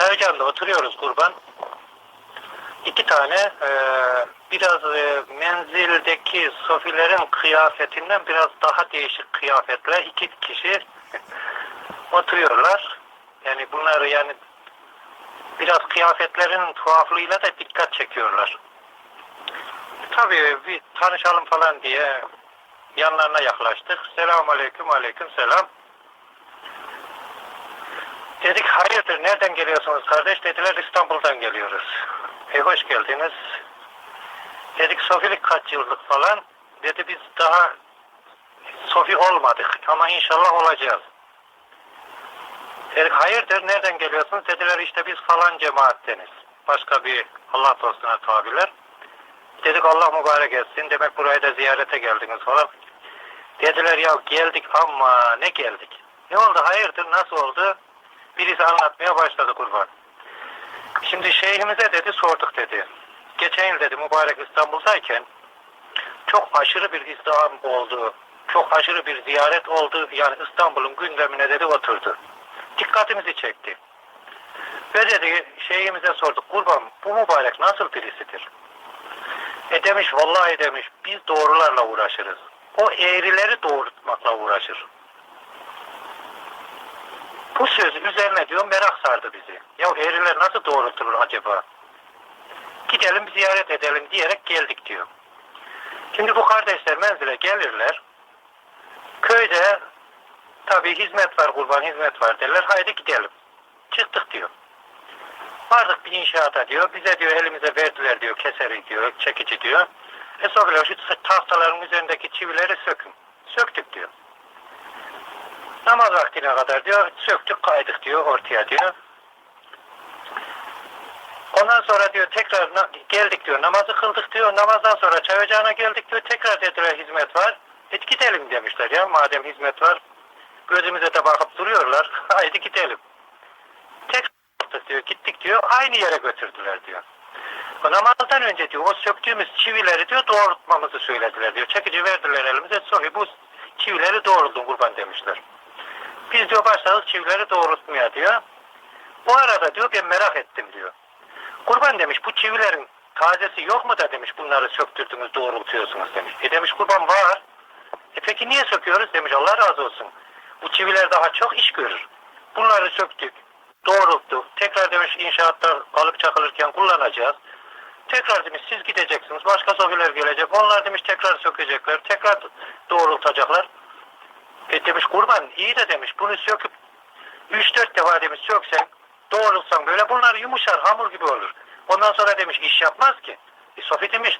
Çaycan'da oturuyoruz kurban. İki tane e, biraz e, menzildeki sofilerin kıyafetinden biraz daha değişik kıyafetle iki kişi oturuyorlar. Yani bunları yani biraz kıyafetlerin tuhaflığıyla da dikkat çekiyorlar. Tabii bir tanışalım falan diye yanlarına yaklaştık. Selamun aleyküm, aleyküm selam. Dedik hayırdır nereden geliyorsunuz kardeş? Dediler İstanbul'dan geliyoruz. E hoş geldiniz. Dedik sofilik kaç yıllık falan. Dedi biz daha sofi olmadık ama inşallah olacağız. Dedik hayırdır nereden geliyorsunuz? Dediler işte biz falan cemaatteniz. Başka bir Allah dostuna tabiler. Dedik Allah mübarek etsin. Demek buraya da ziyarete geldiniz falan. Dediler ya geldik ama ne geldik? Ne oldu hayırdır nasıl oldu? Birisi anlatmaya başladı kurban. Şimdi şeyhimize dedi sorduk dedi. Geçen yıl dedi mübarek İstanbul'dayken çok aşırı bir izdiham oldu. Çok aşırı bir ziyaret oldu. Yani İstanbul'un gündemine dedi oturdu. Dikkatimizi çekti. Ve dedi şeyhimize sorduk kurban bu mübarek nasıl birisidir? E demiş vallahi demiş biz doğrularla uğraşırız. O eğrileri doğrultmakla uğraşır. Bu söz üzerine diyor merak sardı bizi. Ya eğriler nasıl doğrultulur acaba? Gidelim ziyaret edelim diyerek geldik diyor. Şimdi bu kardeşler menzile gelirler. Köyde tabii hizmet var kurban hizmet var derler. Haydi gidelim. Çıktık diyor. Vardık bir inşaata diyor. Bize diyor elimize verdiler diyor. Keseri diyor. Çekici diyor. E sonra şu tahtaların üzerindeki çivileri sökün. Söktük diyor. Namaz vaktine kadar diyor söktük kaydık diyor ortaya diyor. Ondan sonra diyor tekrar geldik diyor namazı kıldık diyor. Namazdan sonra çay ocağına geldik diyor. Tekrar dediler hizmet var. Et gidelim demişler ya madem hizmet var. Gözümüze de bakıp duruyorlar. Haydi gidelim. Tekrar diyor gittik diyor. Aynı yere götürdüler diyor. O namazdan önce diyor o söktüğümüz çivileri diyor doğrultmamızı söylediler diyor. Çekici verdiler elimize. Sofi bu çivileri doğruldun kurban demişler. Biz diyor başladık çivileri doğrultmaya diyor. Bu arada diyor ben merak ettim diyor. Kurban demiş bu çivilerin tazesi yok mu da demiş bunları söktürdünüz doğrultuyorsunuz demiş. E demiş kurban var. E peki niye söküyoruz demiş Allah razı olsun. Bu çiviler daha çok iş görür. Bunları söktük, doğrulttuk. Tekrar demiş inşaatta kalıp çakılırken kullanacağız. Tekrar demiş siz gideceksiniz. Başka sofiler gelecek. Onlar demiş tekrar sökecekler. Tekrar doğrultacaklar. E demiş kurban iyi de demiş bunu söküp 3-4 defa demiş söksen doğrultsan böyle bunlar yumuşar hamur gibi olur. Ondan sonra demiş iş yapmaz ki. E, Sofi demiş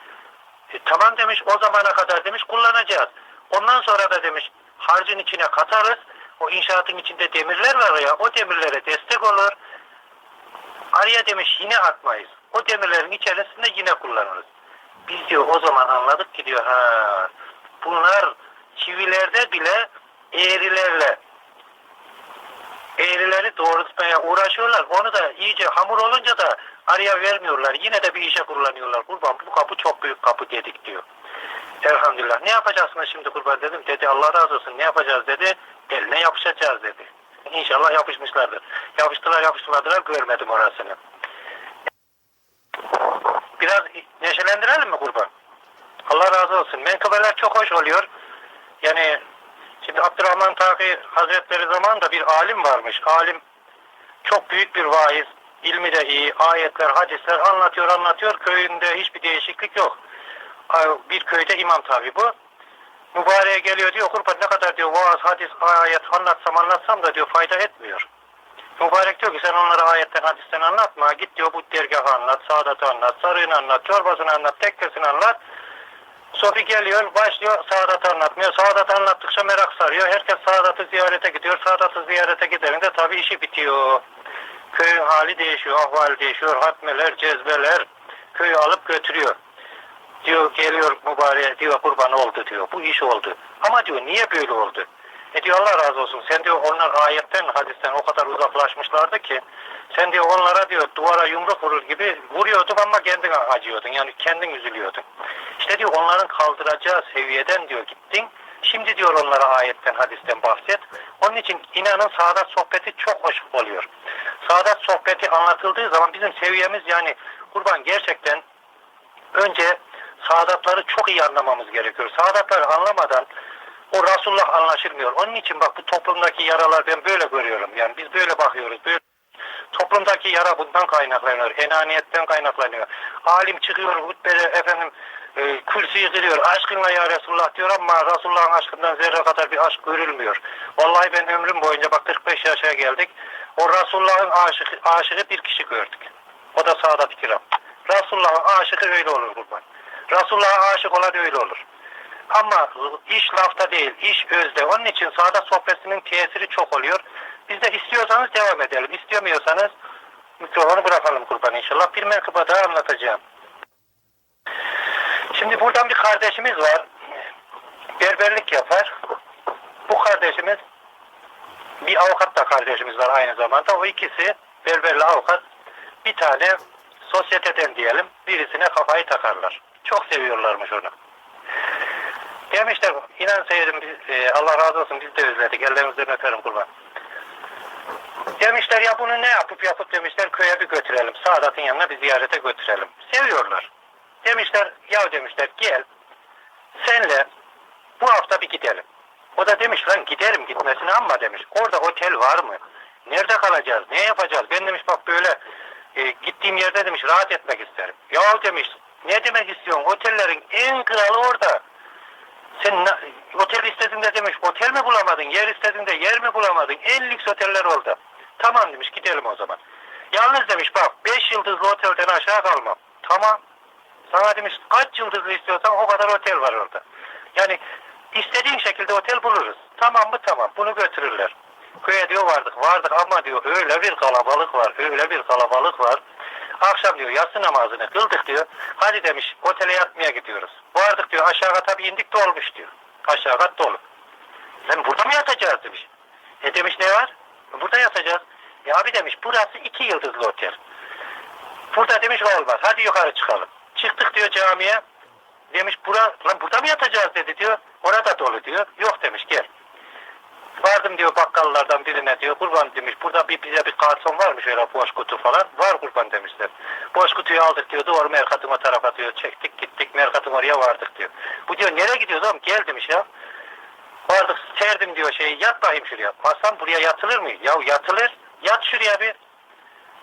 e, tamam demiş o zamana kadar demiş kullanacağız. Ondan sonra da demiş harcın içine katarız. O inşaatın içinde demirler var ya o demirlere destek olur. Araya demiş yine atmayız. O demirlerin içerisinde yine kullanırız. Biz diyor o zaman anladık ki diyor ha bunlar çivilerde bile eğrilerle eğrileri doğrultmaya uğraşıyorlar. Onu da iyice hamur olunca da araya vermiyorlar. Yine de bir işe kullanıyorlar. Kurban bu kapı çok büyük kapı dedik diyor. Elhamdülillah. Ne yapacaksınız şimdi kurban dedim. Dedi Allah razı olsun. Ne yapacağız dedi. Eline yapışacağız dedi. İnşallah yapışmışlardır. Yapıştılar yapıştırmadılar görmedim orasını. Biraz neşelendirelim mi kurban? Allah razı olsun. Menkıbeler çok hoş oluyor. Yani şimdi Abdurrahman Taki Hazretleri zamanında bir alim varmış. Alim çok büyük bir vaiz. ilmi de iyi. Ayetler, hadisler anlatıyor anlatıyor. Köyünde hiçbir değişiklik yok. Bir köyde imam tabi bu. Mübareğe geliyor diyor kurban ne kadar diyor vaaz, hadis, ayet anlatsam anlatsam da diyor fayda etmiyor. Mübarek diyor ki sen onları ayetten hadisten anlatma. Git diyor bu dergahı anlat, saadatı anlat, sarığını anlat, çorbasını anlat, tekkesini anlat. Sofi geliyor, başlıyor Saadat'ı anlatmıyor. Saadat anlattıkça merak sarıyor. Herkes Saadat'ı ziyarete gidiyor. Saadat'ı ziyarete giderinde tabii işi bitiyor. Köyün hali değişiyor, ahval değişiyor. Hatmeler, cezbeler köyü alıp götürüyor. Diyor geliyor mübareğe diyor kurban oldu diyor. Bu iş oldu. Ama diyor niye böyle oldu? E diyor Allah razı olsun. Sen diyor onlar ayetten, hadisten o kadar uzaklaşmışlardı ki sen diyor onlara diyor duvara yumruk vurur gibi vuruyordun ama kendin acıyordun. Yani kendin üzülüyordun. İşte diyor onların kaldıracağı seviyeden diyor gittin. Şimdi diyor onlara ayetten, hadisten bahset. Onun için inanın saadat sohbeti çok hoş oluyor. Saadat sohbeti anlatıldığı zaman bizim seviyemiz yani kurban gerçekten önce saadatları çok iyi anlamamız gerekiyor. Saadatları anlamadan o Resulullah anlaşılmıyor. Onun için bak bu toplumdaki yaralar ben böyle görüyorum. Yani biz böyle bakıyoruz. Böyle Toplumdaki yara bundan kaynaklanıyor. Enaniyetten kaynaklanıyor. Alim çıkıyor hutbede efendim e, kürsüyü kırıyor. Aşkınla ya Resulullah diyor ama Resulullah'ın aşkından zerre kadar bir aşk görülmüyor. Vallahi ben ömrüm boyunca bak 45 yaşa geldik. O Resulullah'ın aşığı, aşığı bir kişi gördük. O da Sadat-ı Kiram. Resulullah'ın aşığı öyle olur kurban. Resulullah'a aşık olan öyle olur. Ama iş lafta değil, iş özde. Onun için sağda sohbetinin tesiri çok oluyor. Biz de istiyorsanız devam edelim. İstemiyorsanız mikrofonu bırakalım kurban inşallah. Bir menkıba daha anlatacağım. Şimdi buradan bir kardeşimiz var. Berberlik yapar. Bu kardeşimiz bir avukat da kardeşimiz var aynı zamanda. O ikisi berberli avukat bir tane sosyeteden diyelim birisine kafayı takarlar. Çok seviyorlarmış onu. Demişler inan seyredim biz, e, Allah razı olsun biz de özledik ellerinizden öperim kurban. Demişler ya bunu ne yapıp yapıp demişler köye bir götürelim. Sadat'ın yanına bir ziyarete götürelim. Seviyorlar. Demişler ya demişler gel senle bu hafta bir gidelim. O da demiş lan giderim gitmesine ama demiş. Orada otel var mı? Nerede kalacağız? Ne yapacağız? Ben demiş bak böyle e, gittiğim yerde demiş rahat etmek isterim. Ya demiş ne demek istiyorsun? Otellerin en kralı orada. Sen na- otel istediğinde demiş otel mi bulamadın? Yer istediğinde yer mi bulamadın? En lüks oteller orada. Tamam demiş gidelim o zaman. Yalnız demiş bak 5 yıldızlı otelden aşağı kalmam. Tamam. Sana demiş kaç yıldızlı istiyorsan o kadar otel var orada. Yani istediğin şekilde otel buluruz. Tamam mı tamam bunu götürürler. Köye diyor vardık vardık ama diyor öyle bir kalabalık var öyle bir kalabalık var. Akşam diyor yatsı namazını kıldık diyor. Hadi demiş otele yatmaya gidiyoruz. Vardık diyor aşağı kata bir indik dolmuş diyor. Aşağı kat dolu. Lan burada mı yatacağız demiş. E demiş ne var? Burada yatacağız. Ya abi demiş burası iki yıldızlı otel. Burada demiş olmaz. Hadi yukarı çıkalım. Çıktık diyor camiye. Demiş bura, lan burada mı yatacağız dedi diyor. Orada dolu diyor. Yok demiş gel. Vardım diyor bakkallardan birine diyor. Kurban demiş burada bir bize bir karton varmış öyle boş kutu falan. Var kurban demişler. Boş kutuyu aldık diyor. Doğru Merkat'ın o tarafa diyor. Çektik gittik Merkat'ın oraya vardık diyor. Bu diyor nereye gidiyoruz oğlum? Gel demiş ya. Vardık serdim diyor şeyi yat bakayım şuraya. Hasan buraya yatılır mı? Ya yatılır. Yat şuraya bir.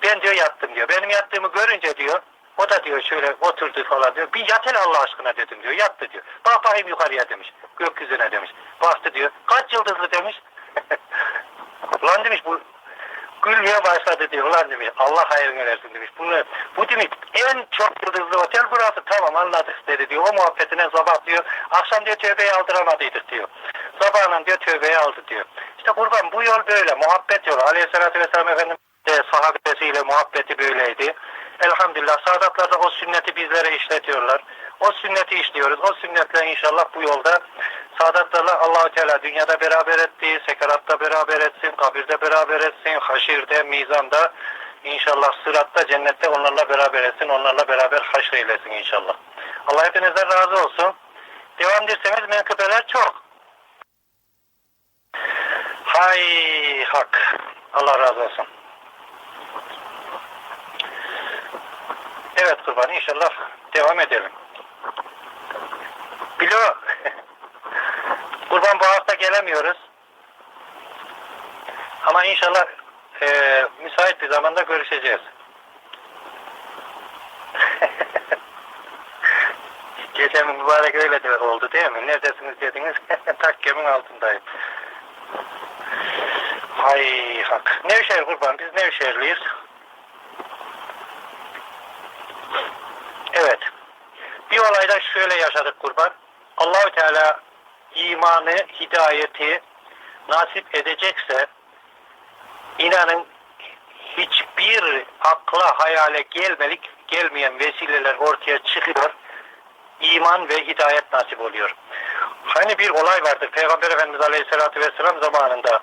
Ben diyor yattım diyor. Benim yattığımı görünce diyor. O da diyor şöyle oturdu falan diyor. Bir yat hele Allah aşkına dedim diyor. Yattı diyor. Bak bakayım yukarıya demiş. Gökyüzüne demiş. Baktı diyor. Kaç yıldızlı demiş. Lan demiş bu gülmeye başladı diyor. Ulan demiş Allah hayrını versin demiş. Bunu, bu demiş en çok yıldızlı otel burası. Tamam anladık dedi diyor. O muhabbetine sabah diyor. Akşam diyor tövbeyi aldıramadıydık diyor. Sabahla diyor tövbeyi aldı diyor. İşte kurban bu yol böyle. Muhabbet yolu. Aleyhissalatü vesselam Efendimiz de sahabesiyle muhabbeti böyleydi. Elhamdülillah Sadatlar da o sünneti bizlere işletiyorlar. O sünneti işliyoruz. O sünnetle inşallah bu yolda Sadatlarla Allahu Teala dünyada beraber etti, sekeratta beraber etsin, kabirde beraber etsin, haşirde, mizanda, inşallah sıratta, cennette onlarla beraber etsin, onlarla beraber haşreylesin inşallah. Allah hepinizden razı olsun. Devam ederseniz menkıbeler çok. Hay hak. Allah razı olsun. Evet kurban inşallah devam edelim. Bilo kurban bu hafta gelemiyoruz. Ama inşallah e, müsait bir zamanda görüşeceğiz. Geçen mübarek öyle de oldu değil mi? Neredesiniz dediniz? Takkemin altındayım. Hay hak. Nevşehir kurban. Biz Nevşehirliyiz. Evet. Bir olayda şöyle yaşadık kurban. Allahü Teala imanı, hidayeti nasip edecekse inanın hiçbir akla hayale gelmelik gelmeyen vesileler ortaya çıkıyor. İman ve hidayet nasip oluyor. Hani bir olay vardır. Peygamber Efendimiz Aleyhisselatü Vesselam zamanında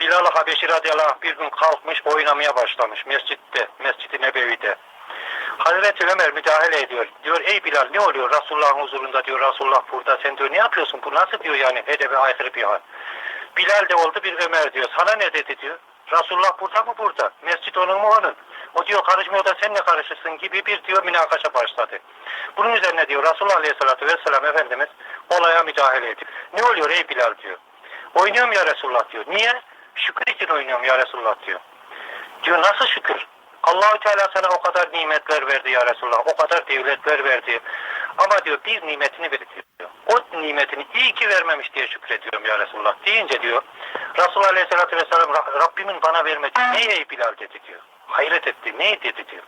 Bilal-i Habeşi radıyallahu anh bir gün kalkmış oynamaya başlamış mescitte, Mescid-i Nebevi'de. Hazreti Ömer müdahale ediyor. Diyor ey Bilal ne oluyor Resulullah'ın huzurunda diyor Resulullah burada sen diyor ne yapıyorsun bu nasıl diyor yani edebe aykırı bir hal. Bilal de oldu bir Ömer diyor sana ne dedi diyor. Resulullah burada mı burada? Mescid onun mu onun? O diyor karışmıyor da sen ne karışırsın gibi bir diyor münakaşa başladı. Bunun üzerine diyor Resulullah Aleyhisselatü Vesselam Efendimiz olaya müdahale ediyor. Ne oluyor ey Bilal diyor. Oynuyorum ya Resulullah diyor. Niye? Şükür için oynuyorum ya Resulullah diyor. Diyor nasıl şükür? Allahü Teala sana o kadar nimetler verdi ya Resulullah. O kadar devletler verdi. Ama diyor bir nimetini verdi diyor. O nimetini iyi ki vermemiş diye şükrediyorum ya Resulullah deyince diyor. Resulullah Aleyhisselatü Vesselam "Ra- Rabbimin bana vermediği ne ey Bilal dedi diyor. Hayret etti. Ne dedi diyor.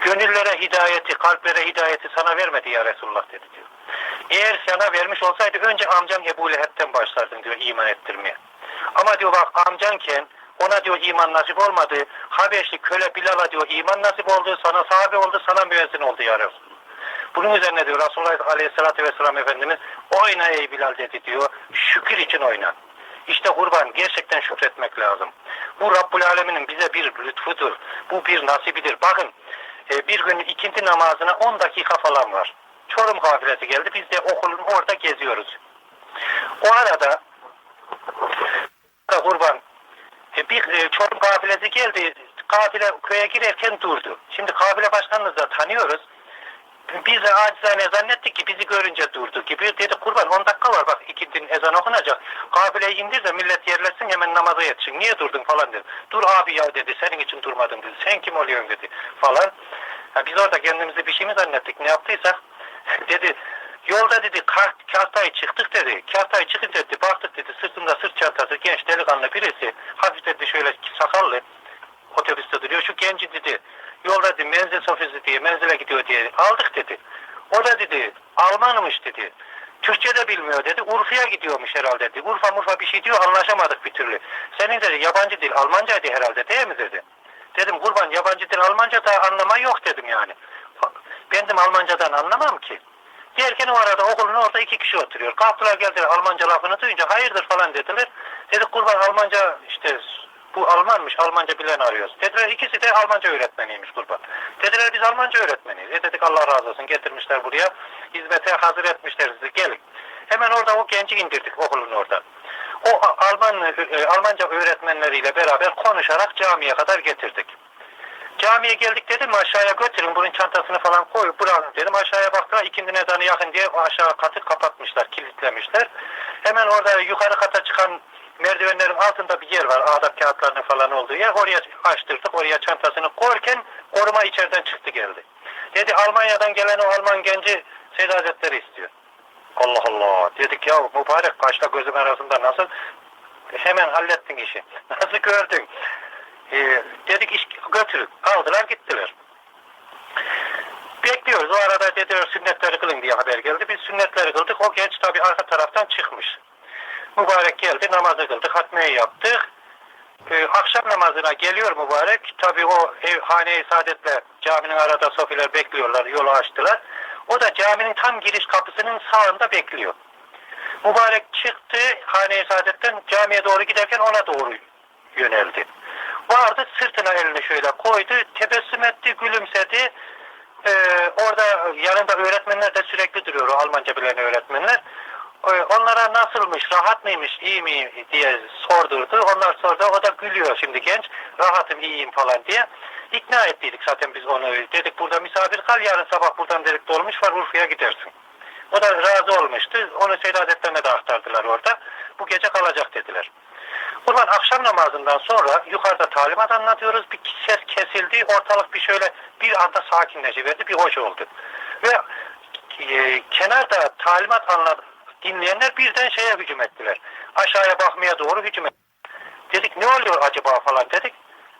Gönüllere hidayeti, kalplere hidayeti sana vermedi ya Resulullah dedi diyor. Eğer sana vermiş olsaydı önce amcam Ebu Leheb'ten başlardın diyor iman ettirmeye. Ama diyor bak amcanken ona diyor iman nasip olmadı. Habeşli köle Bilal'a diyor iman nasip oldu. Sana sahabe oldu, sana müezzin oldu ya. Bunun üzerine diyor Resulullah Aleyhisselatü Vesselam Efendimiz oyna ey Bilal dedi diyor. Şükür için oyna. İşte kurban gerçekten şükretmek lazım. Bu Rabbul Alemin'in bize bir lütfudur. Bu bir nasibidir. Bakın e, bir gün ikinci namazına 10 dakika falan var. Çorum kafilesi geldi. Biz de okulun orada geziyoruz. O arada da kurban bir e, Çorum kafilesi geldi. Kafile köye girerken durdu. Şimdi kafile başkanımızı da tanıyoruz. Biz de acizane zannettik ki bizi görünce durdu gibi. Dedi kurban 10 dakika var bak ikindinin ezan okunacak. Kabileyi indir de millet yerleşsin hemen namaza yetişin. Niye durdun falan dedi. Dur abi ya dedi senin için durmadım dedi. Sen kim oluyorsun dedi falan. Ha, biz orada kendimizi bir şey mi zannettik ne yaptıysak. dedi yolda dedi kah- kahtayı çıktık dedi. Kahtayı çıkınca dedi baktık dedi sırtında sırt çantası genç delikanlı birisi. Hafif dedi şöyle sakallı otobüste duruyor. Şu genci dedi yolda dedi menzil sofrası diye menzile gidiyor diye aldık dedi. O da dedi Almanmış dedi. Türkçe de bilmiyor dedi. Urfa'ya gidiyormuş herhalde dedi. Urfa murfa bir şey diyor anlaşamadık bir türlü. Senin dedi yabancı dil Almancaydı herhalde değil mi dedi. Dedim kurban yabancı dil Almanca da anlama yok dedim yani. Ben dedim Almancadan anlamam ki. Derken o arada okulun orada iki kişi oturuyor. Kalktılar geldiler Almanca lafını duyunca hayırdır falan dediler. Dedik kurban Almanca işte bu Almanmış Almanca bilen arıyoruz. Dediler ikisi de Almanca öğretmeniymiş kurban. Dediler biz Almanca öğretmeniyiz. E dedik Allah razı olsun getirmişler buraya. Hizmete hazır etmişler sizi gelin. Hemen orada o genci indirdik okulun orada. O Alman e, Almanca öğretmenleriyle beraber konuşarak camiye kadar getirdik. Camiye geldik dedim aşağıya götürün bunun çantasını falan koy bırakın dedim. Aşağıya baktılar ikindi ezanı yakın diye aşağı katı kapatmışlar, kilitlemişler. Hemen orada yukarı kata çıkan merdivenlerin altında bir yer var. Adap kağıtlarının falan olduğu yer. Oraya açtırdık. Oraya çantasını koyarken koruma içeriden çıktı geldi. Dedi Almanya'dan gelen o Alman genci Seyyid Hazretleri istiyor. Allah Allah. Dedik ya mübarek kaşla gözüm arasında nasıl hemen hallettin işi. Nasıl gördün? Ee, dedik iş götürün. Aldılar gittiler. Bekliyoruz. O arada dediler sünnetleri kılın diye haber geldi. Biz sünnetleri kıldık. O genç tabi arka taraftan çıkmış. Mübarek geldi. Namazı kıldık. Hatmeyi yaptık. Ee, akşam namazına geliyor mübarek. Tabi o ev hane-i saadetle caminin arada sofiler bekliyorlar. Yolu açtılar. O da caminin tam giriş kapısının sağında bekliyor. Mübarek çıktı hane-i saadetten camiye doğru giderken ona doğru yöneldi. Vardı sırtına elini şöyle koydu, tebessüm etti, gülümsedi. Ee, orada yanında öğretmenler de sürekli duruyor, Almanca bilen öğretmenler. Ee, onlara nasılmış, rahat mıymış, iyi mi diye sordurdu. Onlar sordu, o da gülüyor şimdi genç. Rahatım, iyiyim falan diye. İkna ettiydik zaten biz onu. Dedik burada misafir kal, yarın sabah buradan dedik dolmuş var, Urfa'ya gidersin. O da razı olmuştu. Onu Seyadetlerine de aktardılar orada. Bu gece kalacak dediler. Kurban akşam namazından sonra yukarıda talimat anlatıyoruz. Bir ses kesildi. Ortalık bir şöyle bir anda sakinleşiverdi. Bir hoş oldu. Ve e, kenarda talimat anlat dinleyenler birden şeye hücum ettiler. Aşağıya bakmaya doğru hücum ettiler. Dedik ne oluyor acaba falan dedik.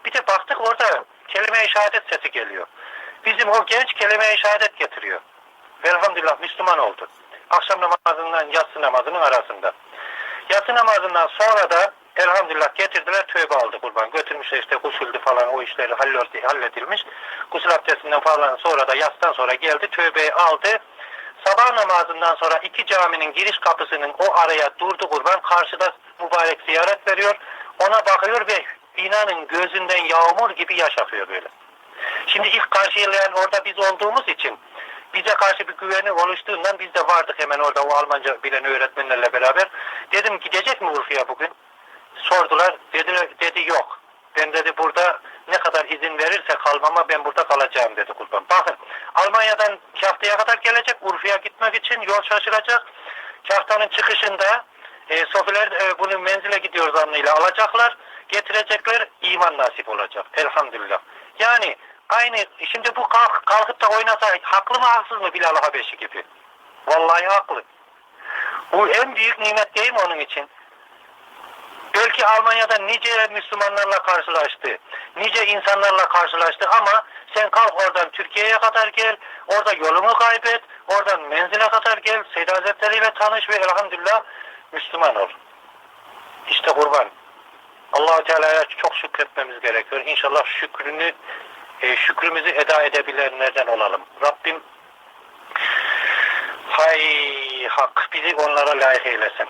Bir de baktık orada kelime-i şehadet sesi geliyor. Bizim o genç kelime-i şehadet getiriyor. Ve elhamdülillah Müslüman oldu. Akşam namazından yatsı namazının arasında. Yatsı namazından sonra da elhamdülillah getirdiler tövbe aldı kurban. Götürmüşler işte gusüldü falan o işleri halloldu- halledilmiş. Gusül abdestinden falan sonra da yatstan sonra geldi tövbeyi aldı. Sabah namazından sonra iki caminin giriş kapısının o araya durdu kurban. Karşıda mübarek ziyaret veriyor. Ona bakıyor ve inanın gözünden yağmur gibi yaş akıyor böyle. Şimdi ilk karşılayan orada biz olduğumuz için bize karşı bir güveni oluştuğundan biz de vardık hemen orada o Almanca bilen öğretmenlerle beraber. Dedim gidecek mi Urfa'ya bugün? Sordular. Dedi, dedi yok. Ben dedi burada ne kadar izin verirse kalmama ben burada kalacağım dedi kurban. Bakın Almanya'dan Kahta'ya kadar gelecek Urfa'ya gitmek için yol şaşıracak. Kahta'nın çıkışında e, Sofiler e, bunu menzile gidiyor zannıyla alacaklar. Getirecekler iman nasip olacak. Elhamdülillah. Yani aynı şimdi bu kalk, kalkıp da oynasa haklı mı haksız mı Bilal Habeşi gibi? Vallahi haklı. Bu en büyük nimet değil mi onun için? Belki Almanya'da nice Müslümanlarla karşılaştı. Nice insanlarla karşılaştı ama sen kalk oradan Türkiye'ye kadar gel. Orada yolunu kaybet. Oradan menzile kadar gel. Seyyid Hazretleri tanış ve elhamdülillah Müslüman ol. İşte kurban. allah Teala'ya çok şükretmemiz gerekiyor. İnşallah şükrünü e, şükrümüzü eda edebilenlerden olalım. Rabbim hay hak bizi onlara layık eylesin.